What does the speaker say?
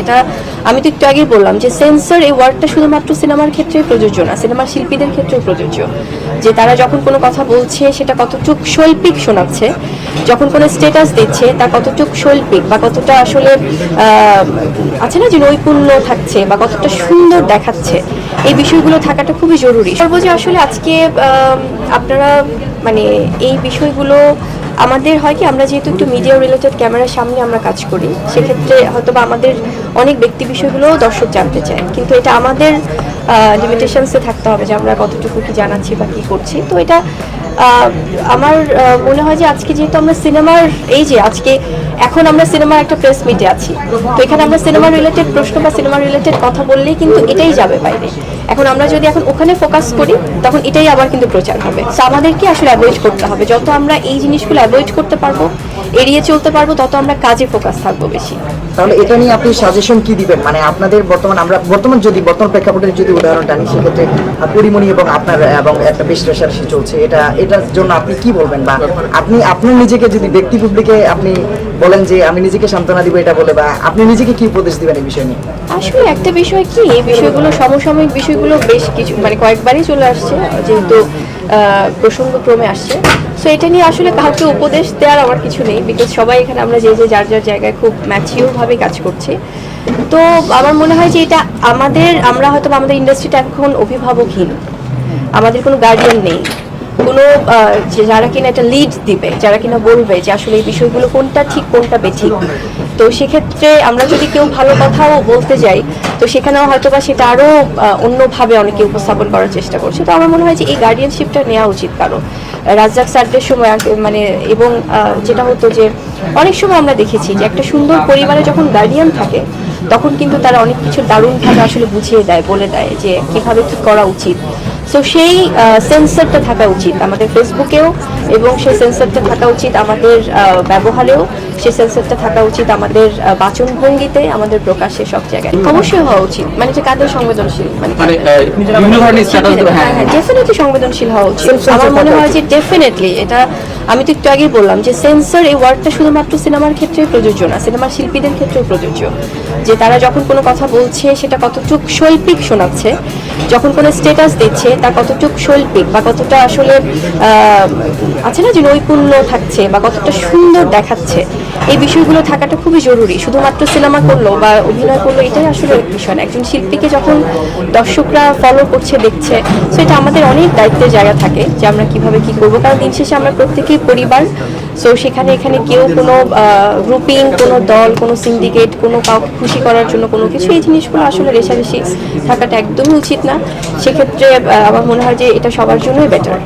এটা আমি তো একটু আগেই বললাম যে সেন্সর এই ওয়ার্ডটা শুধুমাত্র সিনেমার ক্ষেত্রে প্রযোজ্য না সিনেমার শিল্পীদের ক্ষেত্রেও প্রযোজ্য। যে তারা যখন কোনো কথা বলছে, সেটা কতটুক শৈল্পিক শোনাচ্ছে, যখন কোনো স্টেটাস দিচ্ছে, তা কতটুক শৈল্পিক বা কতটা আসলে আছে না যে নৈপুণ্য থাকছে বা কতটা সুন্দর দেখাচ্ছে, এই বিষয়গুলো থাকাটা খুবই জরুরি। যে আসলে আজকে আপনারা মানে এই বিষয়গুলো আমাদের হয় কি, আমরা যেহেতু একটু মিডিয়া রিলেটেড ক্যামেরার সামনে আমরা কাজ করি, সেক্ষেত্রে হয়তো বা আমাদের অনেক ব্যক্তি বিষয়গুলোও দর্শক জানতে চায়। কিন্তু এটা আমাদের লিমিটেশনসে থাকতে হবে যে আমরা কতটুকু কি জানাচ্ছি বা কি করছি। তো এটা আমার মনে হয় যে আজকে যেহেতু আমরা সিনেমার, এই যে আজকে এখন আমরা সিনেমার একটা প্রেস মিটে আছি। তো এখানে আমরা সিনেমা রিলেটেড প্রশ্ন বা সিনেমা রিলেটেড কথা বললেই কিন্তু এটাই যাবে বাইরে। এখন আমরা যদি এখন ওখানে ফোকাস করি, তখন এটাই আবার কিন্তু প্রচার হবে। তো আমাদেরকে আসলে অ্যাভয়েড করতে হবে। যত আমরা এই জিনিসগুলো অ্যাভয়েড করতে পারব এড়িয়ে চলতে পারব তত আমরা কাজে ফোকাস থাকব বেশি। তাহলে এটা নিয়ে আপনি সাজেশন কি দিবেন? মানে আপনাদের বর্তমান আমরা বর্তমান যদি বর্তমান প্রেক্ষাপটের যদি উদাহরণটা নিই সেক্ষেত্রে পরিমণি এবং আপনার এবং একটা বেশ রেশারেশি চলছে এটা এটার জন্য আপনি কি বলবেন? বা আপনি আপনার নিজেকে যদি ব্যক্তি পাবলিকে আপনি বলেন যে আমি নিজেকে সান্ত্বনা দিব এটা বলে বা আপনি নিজেকে কি উপদেশ দিবেন এই বিষয় নিয়ে? আসলে একটা বিষয় কি এই বিষয়গুলো সমসাময়িক বিষয়গুলো বেশ কিছু মানে কয়েকবারই চলে আসছে। যেহেতু প্রসঙ্গক্রমে আসছে। সো এটা নিয়ে আসলে কাউকে উপদেশ দেওয়ার আমার কিছু নেই বিকজ সবাই এখানে আমরা যে যে, যার যার জায়গায় খুব ম্যাচিওর ভাবে কাজ করছি। তো আমার মনে হয় যে এটা আমাদের, আমরা হয়তো আমাদের ইন্ডাস্ট্রিটা এখন অভিভাবকহীন। আমাদের কোনো গার্ডিয়ান নেই। কোনো যারা কিনা একটা লিড দিবে, যারা কিনা বলবে যে আসলে এই বিষয়গুলো কোনটা ঠিক, কোনটা বেঠিক। তো সেক্ষেত্রে আমরা যদি কেউ ভালো কথাও বলতে যাই, তো সেখানেও হয়তো বা সেটা আরও অন্যভাবে অনেকে উপস্থাপন করার চেষ্টা করছে। তো আমার মনে হয় যে এই গার্ডিয়ানশিপটা নেওয়া উচিত কারও। রাজ্জাক স্যারদের সময় মানে এবং যেটা হতো যে অনেক সময় আমরা দেখেছি যে একটা সুন্দর পরিবারে যখন গার্ডিয়ান থাকে, তখন কিন্তু তারা অনেক কিছু দারুণভাবে আসলে বুঝিয়ে দেয়, বলে দেয় যে কীভাবে কি করা উচিত। সো সেই সেন্সারটা থাকা উচিত আমাদের ফেসবুকেও এবং সেই সেন্সারটা থাকা উচিত আমাদের ব্যবহারেও। সেই সেন্সারটা থাকা উচিত আমাদের বাচন ভঙ্গিতে আমাদের প্রকাশে সব জায়গায়। অবশ্যই হওয়া উচিত। মানে যে কাদের সংবেদনশীল? মানে মানে বিভিন্ন ধরনের স্ট্যাটাস হ্যাঁ হ্যাঁ ডেফিনেটলি সংবেদনশীল হওয়া উচিত। আমার মনে হয় যে ডেফিনেটলি এটা আমি তো একটু আগেই বললাম যে সেন্সর এই ওয়ার্ডটা শুধুমাত্র সিনেমার ক্ষেত্রে প্রযোজ্য না সিনেমার শিল্পীদের ক্ষেত্রেও প্রযোজ্য। যে তারা যখন কোনো কথা বলছে, সেটা কতটুক শৈল্পিক শোনাচ্ছে, যখন কোনো স্টেটাস দিচ্ছে, তা কতটুক শৈল্পিক বা কতটা আসলে আছে না যে নৈপুণ্য থাকছে বা কতটা সুন্দর দেখাচ্ছে, এই বিষয়গুলো থাকাটা খুবই জরুরি। শুধুমাত্র সিনেমা করল বা অভিনয় করল, এটাই আসলে বিষয় না। একজন শিল্পীকে যখন দর্শকরা ফলো করছে, দেখছে সেটা আমাদের অনেক দায়িত্বের জায়গা থাকে যে আমরা কীভাবে কি করব। কারণ দিন শেষে আমরা প্রত্যেকেই পরিবার। সো সেখানে এখানে কেউ কোনো গ্রুপিং কোনো দল, কোনো সিন্ডিকেট কোনো কাউকে খুশি করার জন্য কোনো কিছু, এই জিনিসগুলো আসলে রেশারেশি থাকাটা একদমই উচিত না। সেক্ষেত্রে আমার মনে হয় যে এটা সবার জন্যই বেটার